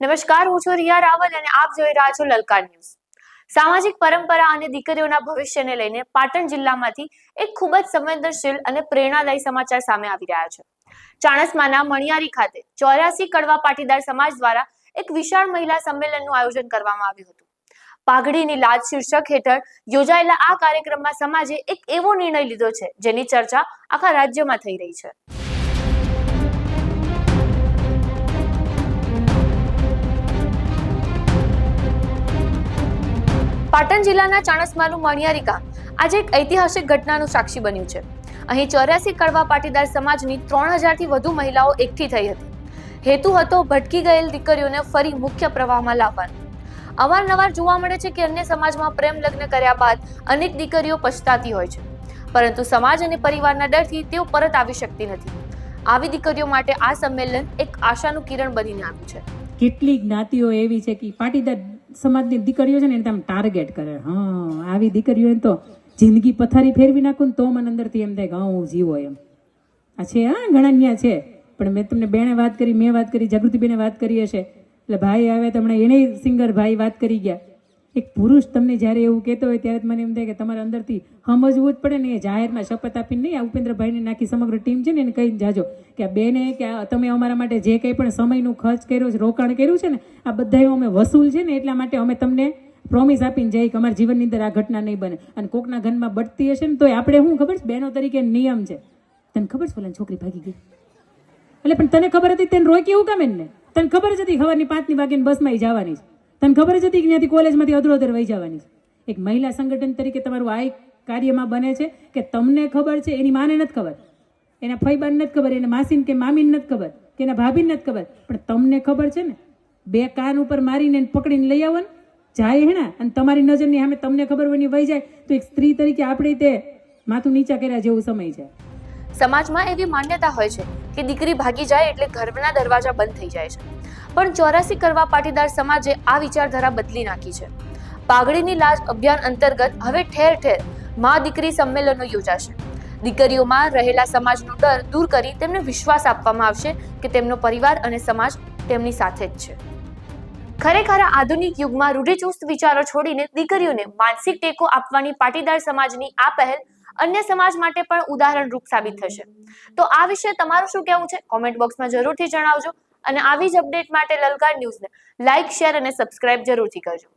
નમસ્કાર, હું છું રિયા રાવલ અને આપ જોઈ રહ્યા છો લલકાર ન્યૂઝ. સામાજિક પરંપરા અને દીકરીઓના ભવિષ્યને લઈને પાટણ જિલ્લામાંથી એક ખૂબ જ સંવેદનશીલ અને પ્રેરણાદાયી સમાચાર સામે આવી રહ્યા છે. ચાણસમાના મણિયારી ખાતે ચોર્યાસી કડવા પાટીદાર સમાજ દ્વારા એક વિશાળ મહિલા સંમેલનનું આયોજન કરવામાં આવ્યું હતું. પાઘડીની લાજ શીર્ષક હેઠળ યોજાયેલા આ કાર્યક્રમમાં સમાજે એક એવો નિર્ણય લીધો છે જેની ચર્ચા આખા રાજ્યમાં થઈ રહી છે. પાટણ જિલ્લાના ચાણસ્માનું મણિયારી ગામ આજે એક ઐતિહાસિક ઘટનાનું સાક્ષી બન્યું છે. અહીં ચોર્યાસી કડવા પાટીદાર સમાજની ત્રણ હજારથી વધુ મહિલાઓ એકઠી થઈ હતી. હેતુ હતો ભટકી ગયેલ દીકરીઓને ફરી મુખ્ય પ્રવાહમાં લાવવાનો. અવારનવાર જોવા મળે છે કે અન્ય સમાજમાં પ્રેમ લગ્ન કર્યા બાદ અનેક દીકરીઓ પછતાતી હોય છે. પરંતુ સમાજ અને પરિવારના ડરથી તેઓ પરત આવી શકતી નથી. આવી દીકરીઓ માટે આ સંમેલન એક આશાનું કિરણ બનીને આવ્યું છે. કેટલી જ્ઞાતિઓ એવી છે કે પાટીદાર સમાજની દીકરીઓ છે ને એને તમે ટાર્ગેટ કરે. હા, આવી દીકરીઓને તો જિંદગી પથારી ફેરવી નાખું ને તો મને અંદરથી એમ થાય કે, હા, હું જીવો એમ. આ છે, હા, ઘણા ન્યા છે. પણ મેં તમને બેણે વાત કરી, મેં વાત કરી, જાગૃતિબેને વાત કરી હશે. એટલે ભાઈ આવે તો હમણાં એને સિંગર ભાઈ વાત કરી ગયા. એક પુરુષ તમને જ્યારે એવું કહેતો હોય ત્યારે મને એમ થાય કે તમારે અંદરથી સમજવું જ પડે ને એ જાહેરમાં શપથ આપીને નહીં, આ ઉપેન્દ્રભાઈને નાખી સમગ્ર ટીમ છે ને એને કહીને જાજો કે બેને કે તમે અમારા માટે જે કંઈ પણ સમયનું ખર્ચ કર્યો છે, રોકાણ કર્યું છે ને, આ બધા અમે વસૂલ છે ને એટલા માટે અમે તમને પ્રોમિસ આપીને જઈએ કે અમારા જીવનની અંદર આ ઘટના નહીં બને. અને કોકના ઘરમાં બટતી હશે ને તો આપણે શું ખબર છે? બહેનો તરીકે નિયમ છે. તને ખબર છે પેલા છોકરી ભાગી ગઈ? એટલે પણ તને ખબર હતી તેને રોકી એવું કામ એને તને ખબર જ હતી ખબરની પાંચની વાગીને બસમાં એ જવાની છે. તને ખબર જ હતી કે ત્યાંથી કોલેજમાંથી અધરોધર વહી જવાની છે? એક મહિલા સંગઠન તરીકે તમારું આ કાર્યમાં બને છે કે તમને ખબર છે, એની માને નથી ખબર. એના ફઈબાન નથી ખબર, એને માસીને કે મામીને નથી ખબર, કે એના ભાભીને નથી ખબર. પણ તમને ખબર છે ને, બે કાન ઉપર મારીને પકડીને લઈ આવો ને જાય હેણા અને તમારી નજરની સામે તમને ખબર હોય વહી જાય, તો એક સ્ત્રી તરીકે આપણે તે માથું નીચા કર્યા જેવું સમય છે સમાજમાં એવી માન્યતા હોય છે કે દીકરી ભાગી જાય એટલે ઘરના દરવાજા બંધ થઈ જાય છે. પણ ચોરાસી કરવા પાટીદાર સમાજે આ વિચારધારા બદલી નાખી છે. પાઘડીની લાજ અભિયાન અંતર્ગત હવે ઠેર ઠેર મા દીકરી સંમેલનો યોજાશે. દીકરીઓમાં રહેલા સમાજનો ડર દૂર કરી તેમને વિશ્વાસ આપવામાં આવશે કે તેમનો પરિવાર અને સમાજ તેમની સાથે જ છે. ખરેખર આધુનિક યુગમાં રૂઢિચુસ્ત વિચારો છોડીને દીકરીઓને માનસિક ટેકો આપવાની પાટીદાર સમાજની આ પહેલ અન્ય સમાજ માટે પણ ઉદાહરણરૂપ સાબિત થશે. તો આ વિશે તમારું શું કહેવું છે? કોમેન્ટ બોક્સમાં જરૂરથી જણાવજો. અને આવી જ અપડેટ માટે લલકાર ન્યૂઝને લાઇક શેર અને સબસ્ક્રાઇબ જરૂરથી કરજો.